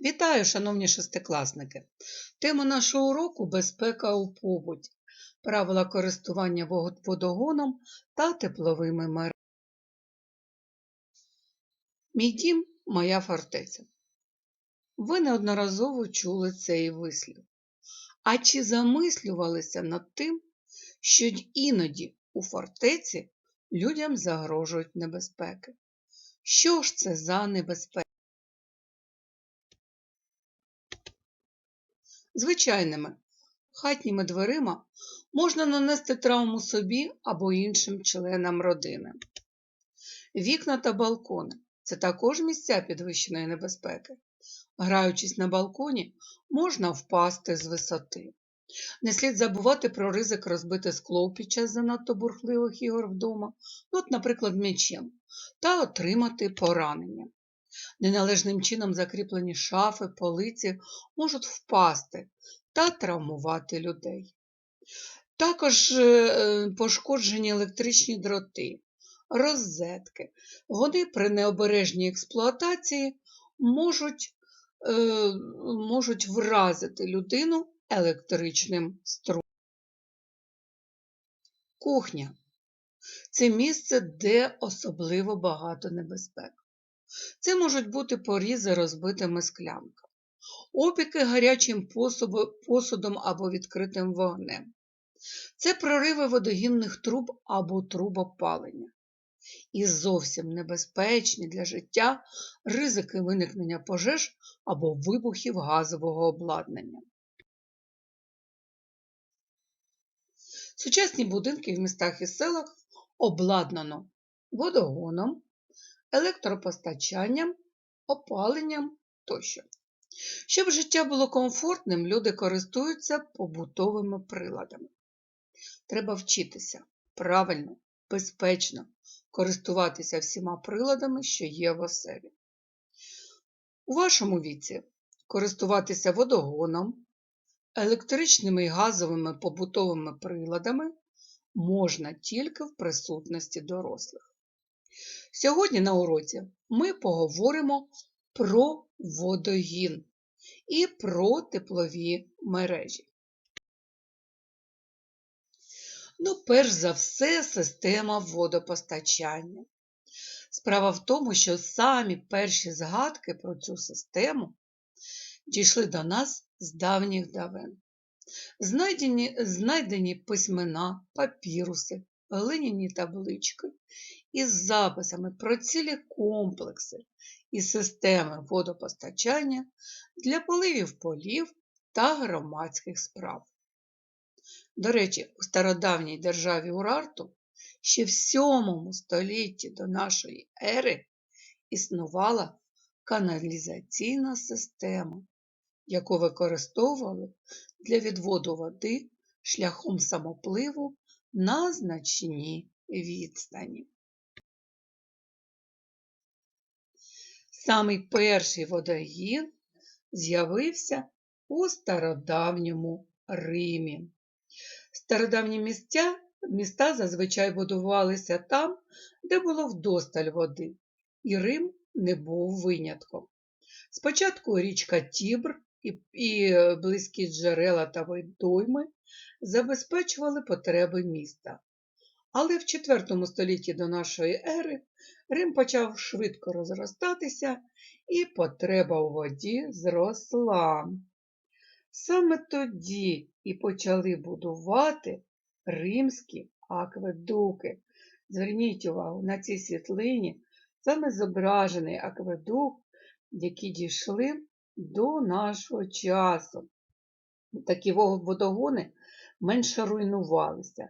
Вітаю, шановні шестикласники! Тема нашого уроку безпека у побуті, правила користування вод- водогоном та тепловими мережами. Мій дім моя фортеця. Ви неодноразово чули цей вислів. А чи замислювалися над тим, що іноді у фортеці людям загрожують небезпеки? Що ж це за небезпека? Звичайними хатніми дверима можна нанести травму собі або іншим членам родини. Вікна та балкони це також місця підвищеної небезпеки. Граючись на балконі, можна впасти з висоти. Не слід забувати про ризик розбити скло під час занадто бурхливих ігор вдома, ну, от, наприклад, м'ячем, та отримати поранення. Неналежним чином закріплені шафи, полиці можуть впасти та травмувати людей. Також е, пошкоджені електричні дроти, розетки. Вони при необережній експлуатації можуть, е, можуть вразити людину електричним струмом. Кухня це місце, де особливо багато небезпек. Це можуть бути порізи розбитими склянками, опіки гарячим посудом або відкритим вогнем. Це прориви водогінних труб або труб опалення. І зовсім небезпечні для життя ризики виникнення пожеж або вибухів газового обладнання. Сучасні будинки в містах і селах обладнано водогоном, електропостачанням, опаленням тощо. Щоб життя було комфортним, люди користуються побутовими приладами. Треба вчитися правильно, безпечно користуватися всіма приладами, що є в оселі. У вашому віці користуватися водогоном, електричними і газовими побутовими приладами можна тільки в присутності дорослих. Сьогодні на уроці ми поговоримо про водогін і про теплові мережі. Ну, перш за все, система водопостачання. Справа в тому, що самі перші згадки про цю систему дійшли до нас з давніх давен. Знайдені, знайдені письмена, папіруси, глиняні таблички із записами про цілі комплекси і системи водопостачання для поливів полів та громадських справ. До речі, у стародавній державі Урарту ще в 7 столітті до нашої ери існувала каналізаційна система, яку використовували для відводу води шляхом самопливу на значні відстані. Самий перший водогін з'явився у стародавньому Римі. Стародавні місця, міста зазвичай будувалися там, де було вдосталь води, і Рим не був винятком. Спочатку річка Тібр і, близькі джерела та водойми забезпечували потреби міста. Але в IV столітті до нашої ери Рим почав швидко розростатися, і потреба у воді зросла. Саме тоді і почали будувати римські акведуки. Зверніть увагу, на цій світлині саме зображений акведук, які дійшли до нашого часу. Такі водогони менше руйнувалися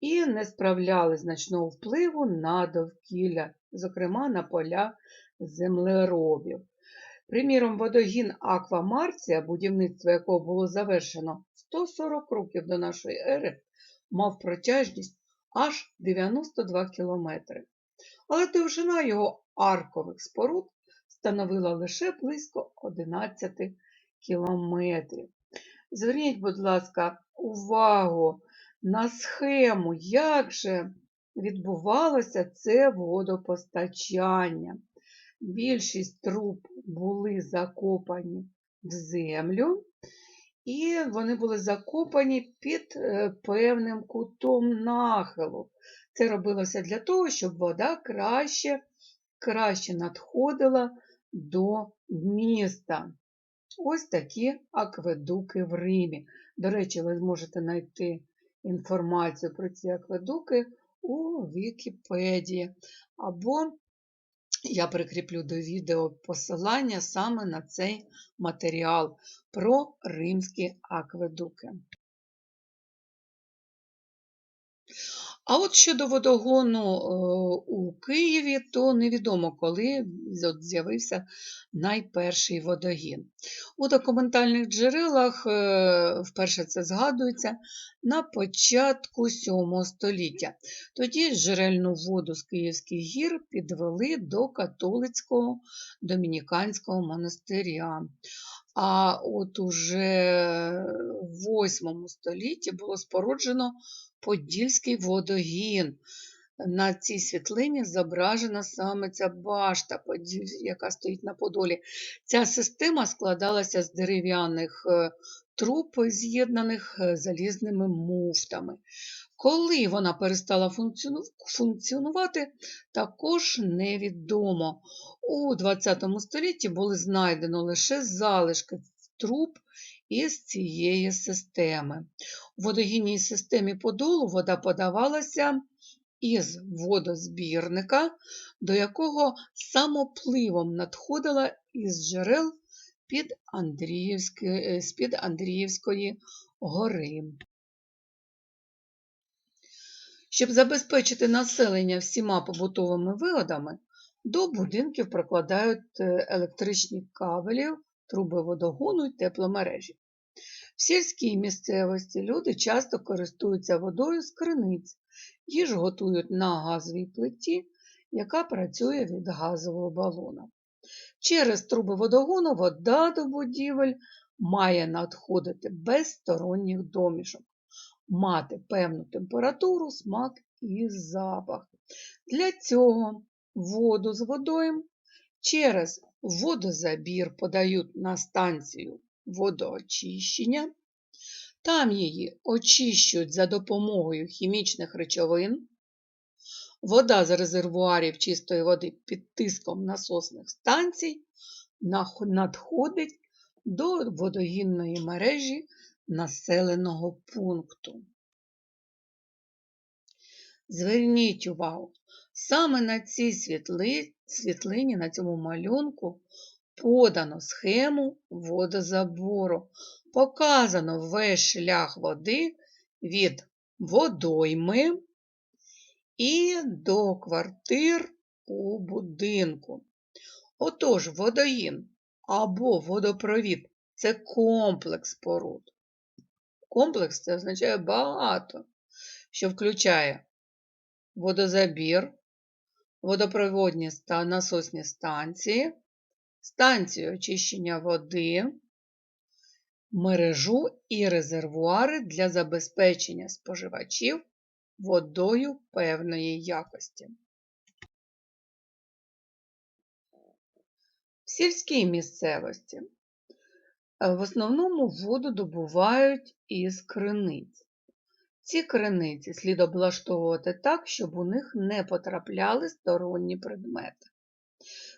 і не справляли значного впливу на довкілля, зокрема на поля землеробів. Приміром, водогін Аквамарція, будівництво якого було завершено 140 років до нашої ери, мав протяжність аж 92 кілометри. Але довжина його аркових споруд становила лише близько 11 кілометрів. Зверніть, будь ласка, увагу на схему, як же відбувалося це водопостачання. більшість труб були закопані в землю, і вони були закопані під е, певним кутом нахилу. Це робилося для того, щоб вода краще, краще надходила до міста. Ось такі акведуки в Римі. До речі, ви зможете знайти інформацію про ці акведуки у Вікіпедії. Або я прикріплю до відео посилання саме на цей матеріал про римські акведуки. А от щодо водогону е, у Києві, то невідомо, коли з'явився найперший водогін. У документальних джерелах е, вперше це згадується на початку VII століття. Тоді джерельну воду з Київських гір підвели до католицького домініканського монастиря. А от уже в VIII столітті було споруджено Подільський водогін. На цій світлині зображена саме ця башта, яка стоїть на Подолі. Ця система складалася з дерев'яних е, труб, з'єднаних е, залізними муфтами. Коли вона перестала функціонувати, також невідомо. У ХХ столітті були знайдено лише залишки труб із цієї системи. У водогінній системі подолу вода подавалася із водозбірника, до якого самопливом надходила із джерел під Андріївської, з-під Андріївської гори. Щоб забезпечити населення всіма побутовими вигодами, до будинків прокладають е, електричні кабелі, труби водогону й тепломережі. В сільській місцевості люди часто користуються водою з криниць, їж готують на газовій плиті, яка працює від газового балона. Через труби водогону вода до будівель має надходити без сторонніх домішок, мати певну температуру, смак і запах. Для цього воду з водою через водозабір подають на станцію водоочищення. Там її очищують за допомогою хімічних речовин. Вода з резервуарів чистої води під тиском насосних станцій надходить до водогінної мережі населеного пункту. Зверніть увагу, саме на цій світлині, на цьому малюнку подано схему водозабору. Показано весь шлях води від водойми і до квартир у будинку. Отож, водоїн або водопровід це комплекс споруд. Комплекс це означає багато, що включає водозабір, водопроводні та насосні станції, станцію очищення води, мережу і резервуари для забезпечення споживачів водою певної якості. В сільській місцевості в основному воду добувають із криниць. Ці криниці слід облаштовувати так, щоб у них не потрапляли сторонні предмети.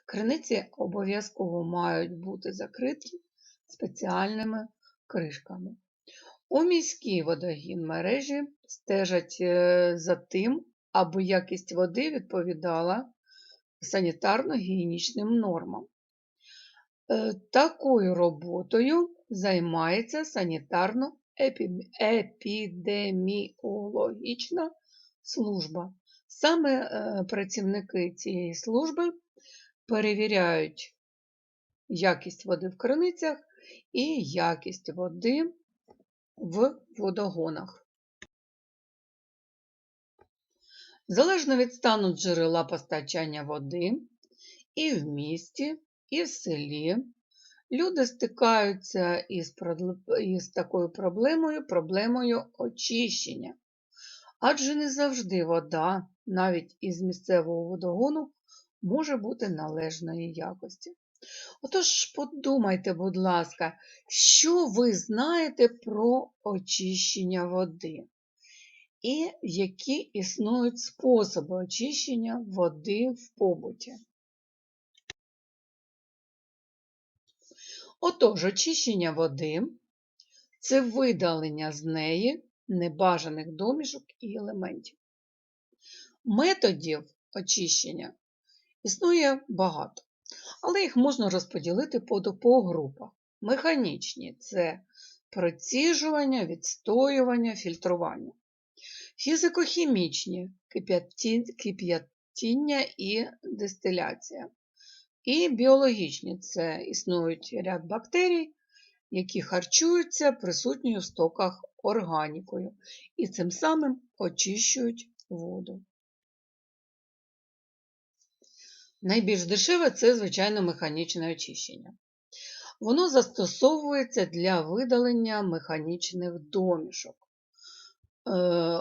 Криниці обов'язково мають бути закриті спеціальними кришками. У міській водогін мережі стежать е, за тим, аби якість води відповідала санітарно-гігієнічним нормам. Е, такою роботою займається санітарно-епідеміологічна служба. Саме е, працівники цієї служби перевіряють якість води в криницях і якість води в водогонах. Залежно від стану джерела постачання води і в місті, і в селі, люди стикаються із, із такою проблемою, проблемою очищення. Адже не завжди вода, навіть із місцевого водогону, може бути належної якості. Отож, подумайте, будь ласка, що ви знаєте про очищення води? І які існують способи очищення води в побуті? Отож, очищення води це видалення з неї небажаних домішок і елементів. Методів очищення існує багато, але їх можна розподілити по, по групах. Механічні це проціжування, відстоювання, фільтрування. Фізико-хімічні кип'ятіння і дистиляція. І біологічні це існують ряд бактерій, які харчуються присутньою в стоках органікою і цим самим очищують воду. Найбільш дешеве це, звичайно, механічне очищення. Воно застосовується для видалення механічних домішок. Е,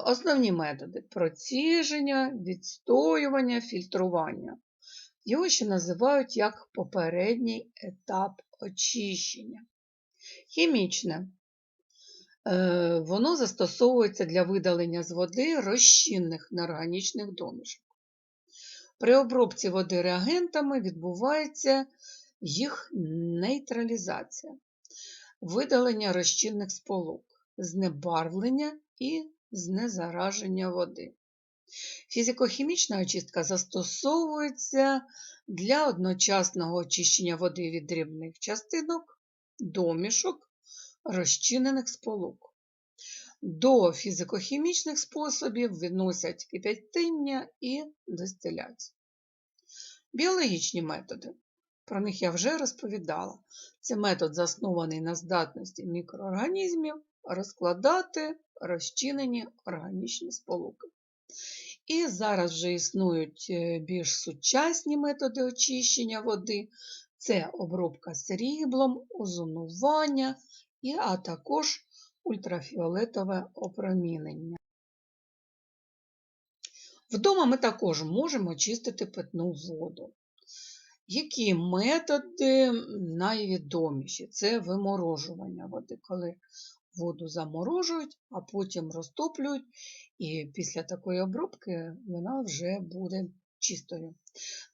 основні методи проціження, відстоювання, фільтрування. Його ще називають як попередній етап очищення. Хімічне. Е, воно застосовується для видалення з води розчинних неорганічних домішок. При обробці води реагентами відбувається їх нейтралізація, видалення розчинних сполук, знебарвлення і знезараження води. Фізико-хімічна очистка застосовується для одночасного очищення води від дрібних частинок, домішок, розчинених сполук. До фізико-хімічних способів відносять кип'ятиння і дистиляцію. Біологічні методи. Про них я вже розповідала. Це метод заснований на здатності мікроорганізмів розкладати розчинені органічні сполуки. І зараз вже існують е, більш сучасні методи очищення води. Це обробка сріблом, озонування, а також ультрафіолетове опромінення. Вдома ми також можемо очистити питну воду. Які методи найвідоміші? Це виморожування води, коли воду заморожують, а потім розтоплюють, і після такої обробки вона вже буде чистою.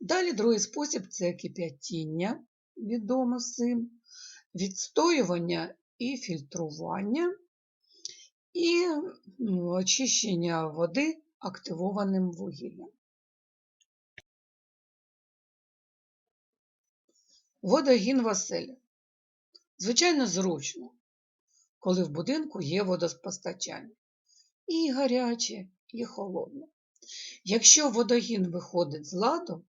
Далі другий спосіб це кип'ятіння, відомо всім, відстоювання і фільтрування, і очищення води активованим вугіллям. Водогін Василя. Звичайно, зручно, коли в будинку є водопостачання. І гаряче, і холодне. Якщо водогін виходить з ладу,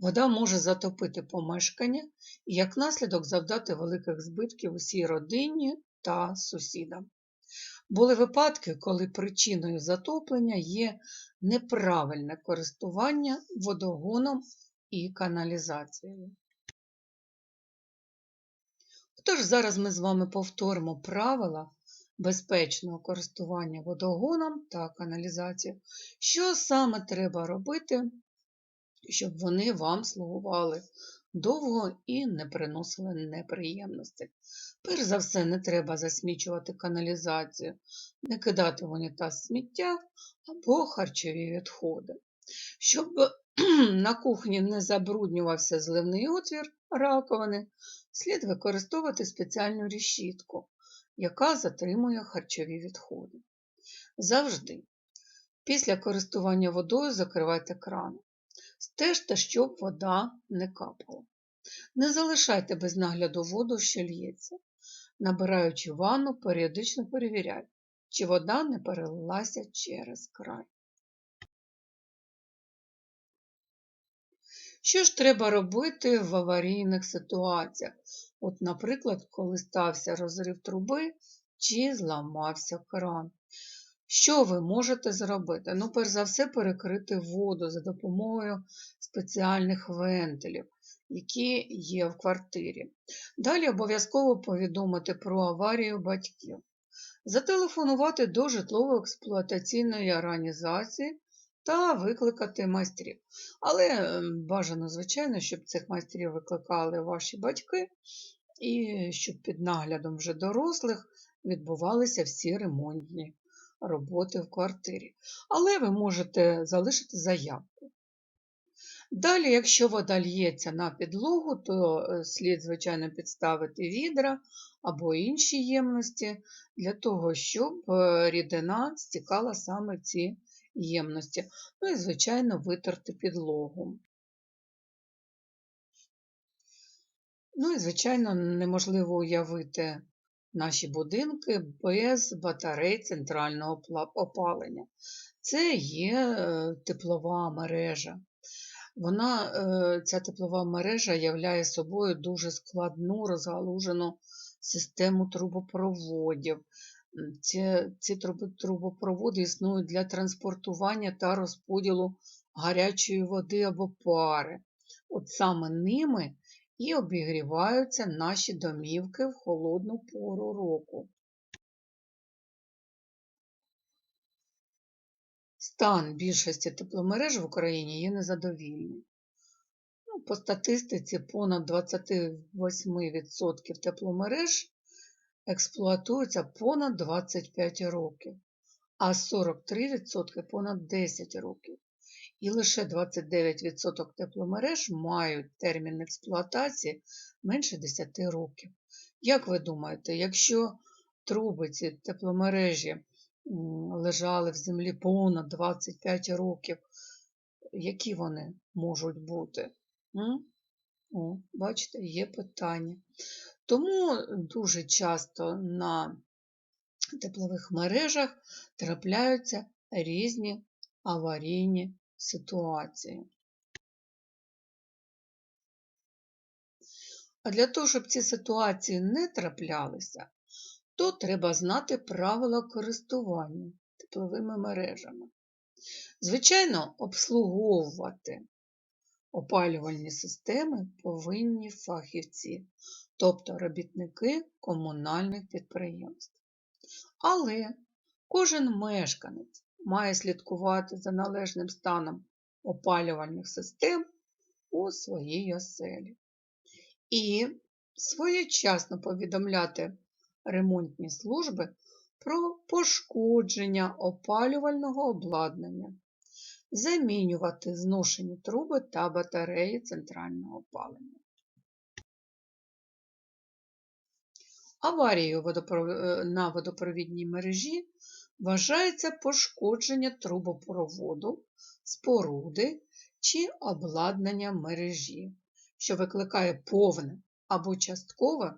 вода може затопити помешкання і як наслідок завдати великих збитків усій родині та сусідам. Були випадки, коли причиною затоплення є неправильне користування водогоном і каналізацією. Тож зараз ми з вами повторимо правила безпечного користування водогоном та каналізацією, що саме треба робити, щоб вони вам слугували довго і не приносили неприємності. Перш за все, не треба засмічувати каналізацію, не кидати в унітаз сміття або харчові відходи. Щоб на кухні не забруднювався зливний отвір раковини, слід використовувати спеціальну решітку, яка затримує харчові відходи. Завжди. Після користування водою закривайте кран. Стежте, щоб вода не капала. Не залишайте без нагляду воду, що лється. Набираючи ванну, періодично перевіряйте, чи вода не перелилася через край. Що ж треба робити в аварійних ситуаціях? От, наприклад, коли стався розрив труби чи зламався кран. Що ви можете зробити? Ну, перш за все, перекрити воду за допомогою спеціальних вентилів, які є в квартирі. Далі обов'язково повідомити про аварію батьків. Зателефонувати до житлово-експлуатаційної організації та викликати майстрів. Але ем, бажано, звичайно, щоб цих майстрів викликали ваші батьки, і щоб під наглядом вже дорослих відбувалися всі ремонтні роботи в квартирі. Але ви можете залишити заявку. Далі, якщо вода лється на підлогу, то е, слід, звичайно, підставити відра або інші ємності для того, щоб е, рідина стікала саме в ці ємності. Ну і, звичайно, витерти підлогу. Ну і, звичайно, неможливо уявити наші будинки без батарей центрального опалення. Це є е, теплова мережа. Вона, е, Ця теплова мережа являє собою дуже складну розгалужену систему трубопроводів. Ці, ці трубопроводи існують для транспортування та розподілу гарячої води або пари. От саме ними і обігріваються наші домівки в холодну пору року. Стан більшості тепломереж в Україні є незадовільний. Ну, По статистиці понад 28% тепломереж експлуатуються понад 25 років, а 43% понад 10 років. І лише 29% тепломереж мають термін експлуатації менше 10 років. Як ви думаєте, якщо труби ці тепломережі лежали в землі понад 25 років, які вони можуть бути? О, бачите, є питання. Тому дуже часто на теплових мережах трапляються різні аварійні ситуації. А для того, щоб ці ситуації не траплялися, то треба знати правила користування тепловими мережами. Звичайно, обслуговувати опалювальні системи повинні фахівці, тобто робітники комунальних підприємств. Але кожен мешканець має слідкувати за належним станом опалювальних систем у своїй оселі. І своєчасно повідомляти ремонтні служби про пошкодження опалювального обладнання, замінювати зношені труби та батареї центрального опалення. Аварією е, на водопровідній мережі вважається пошкодження трубопроводу, споруди чи обладнання мережі, що викликає повне або часткове,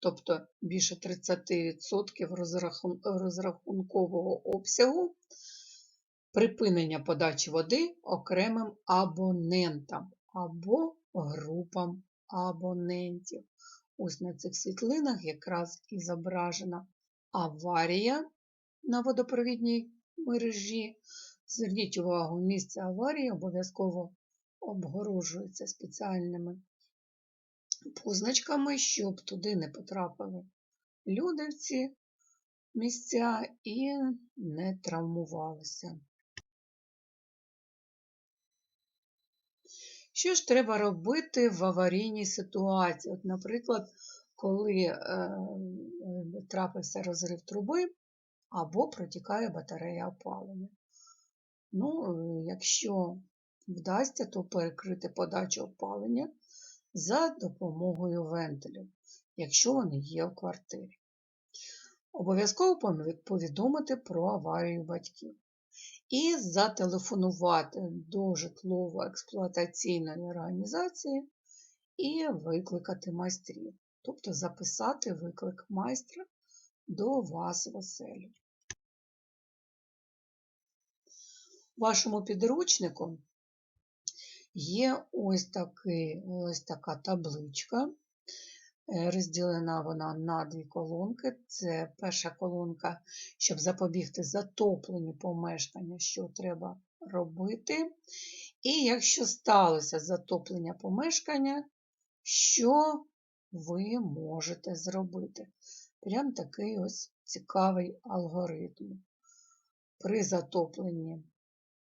тобто більше 30% розрахункового обсягу, припинення подачі води окремим абонентам або групам абонентів. Ось на цих світлинах якраз і зображена аварія на водопровідній мережі. Зверніть увагу, місце аварії обов'язково обгорожується спеціальними позначками, щоб туди не потрапили люди в ці місця і не травмувалися. Що ж треба робити в аварійній ситуації? От, Наприклад, коли е, трапився розрив труби, або протікає батарея опалення. Ну, Якщо вдасться, то перекрити подачу опалення за допомогою вентилів, якщо вони є в квартирі. Обов'язково повідомити про аварію батьків. І зателефонувати до житлово-експлуатаційної організації і викликати майстрів, тобто записати виклик майстра до вас в оселю. Вашому підручнику є ось, такий, ось така табличка. Е, розділена вона на дві колонки. Це перша колонка, щоб запобігти затопленню помешкання, що треба робити. І якщо сталося затоплення помешкання, що ви можете зробити? Прям такий ось цікавий алгоритм. При затопленні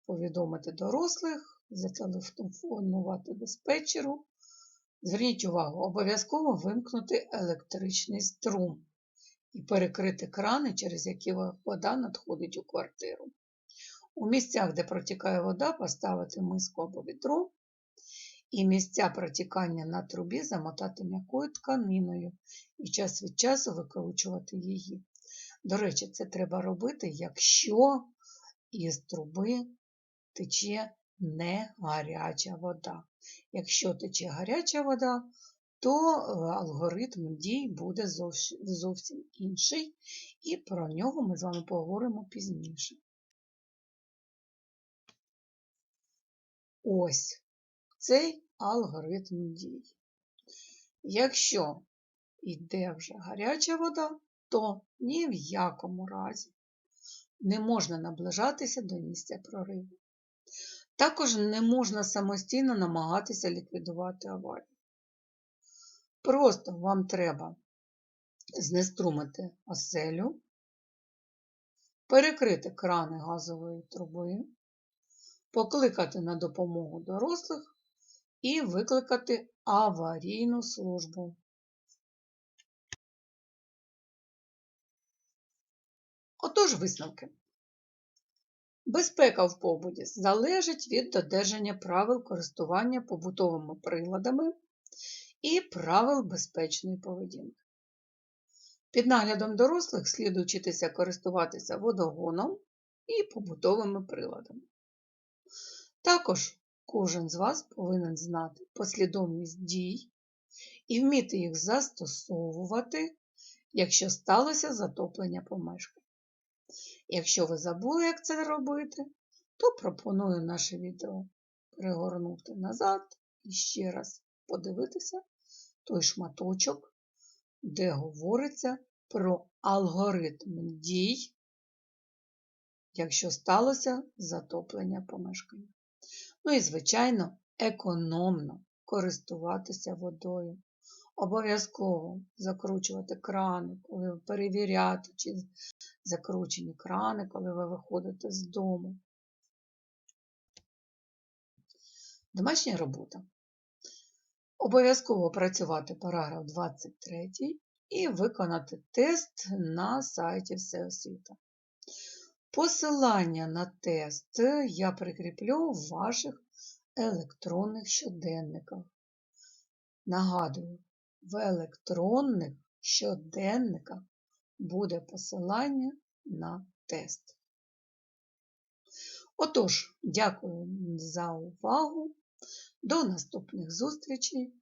повідомити дорослих, зателефонувати диспетчеру. Зверніть увагу, обов'язково вимкнути електричний струм і перекрити крани, через які вода надходить у квартиру. У місцях, де протікає вода, поставити миску або відро, і місця протікання на трубі замотати м'якою тканиною і час від часу викручувати її. До речі, це треба робити, якщо із труби тече не гаряча вода. Якщо тече гаряча вода, то е, алгоритм дій буде зовсім інший, і про нього ми з вами поговоримо пізніше. Ось цей алгоритм дій. Якщо йде вже гаряча вода, то ні в якому разі не можна наближатися до місця прориву. Також не можна самостійно намагатися ліквідувати аварію. Просто вам треба знеструмити оселю, перекрити крани газової труби, покликати на допомогу дорослих і викликати аварійну службу. Отож висновки. Безпека в побуті залежить від додержання правил користування побутовими приладами і правил безпечної поведінки. Під наглядом дорослих слід учитися користуватися водогоном і побутовими приладами. Також кожен з вас повинен знати послідовність дій і вміти їх застосовувати, якщо сталося затоплення помешкання. Якщо ви забули, як це робити, то пропоную наше відео перегорнути назад і ще раз подивитися той шматочок, де говориться про алгоритм дій, якщо сталося затоплення помешкання. Ну і, звичайно, економно користуватися водою. Обов'язково закручувати крани, коли ви перевіряти, чи закручені крани, коли ви виходите з дому. Домашня робота. Обов'язково працювати параграф 23 і виконати тест на сайті Всеосвіта. Посилання на тест я прикріплю в ваших електронних щоденниках. Нагадую, в електронних щоденниках буде посилання на тест. Отож, дякую за увагу. До наступних зустрічей.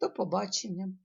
До побачення!